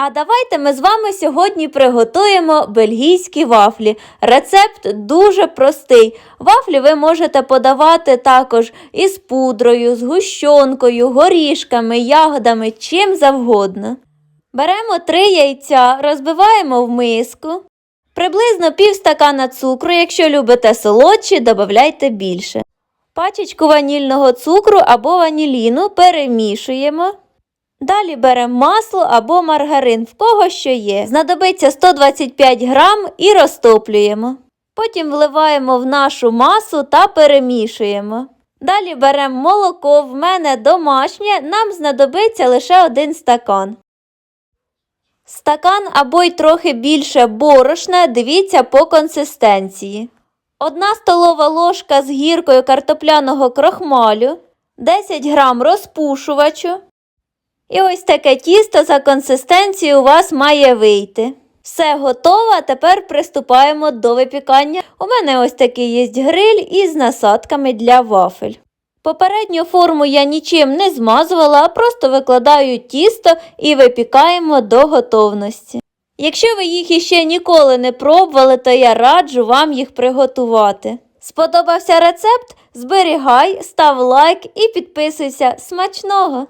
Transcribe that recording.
А давайте ми з вами сьогодні приготуємо бельгійські вафлі. Рецепт дуже простий. Вафлі ви можете подавати також із пудрою, з гущонкою, горішками, ягодами, чим завгодно. Беремо три яйця, розбиваємо в миску. Приблизно пів стакана цукру, якщо любите солодші, додавайте більше. Пачечку ванільного цукру або ваніліну перемішуємо. Далі беремо масло або маргарин, в кого що є. Знадобиться 125 грам і розтоплюємо. Потім вливаємо в нашу масу та перемішуємо. Далі беремо молоко, в мене домашнє, нам знадобиться лише один стакан. Стакан або й трохи більше борошна, дивіться по консистенції. Одна столова ложка з гіркою картопляного крохмалю, 10 грам розпушувачу. І ось таке тісто за консистенцією у вас має вийти. Все готово, тепер приступаємо до випікання. У мене ось такий є гриль із насадками для вафель. Попередню форму я нічим не змазувала, а просто викладаю тісто і випікаємо до готовності. Якщо ви їх іще ніколи не пробували, то я раджу вам їх приготувати. Сподобався рецепт? Зберігай, став лайк і підписуйся. Смачного!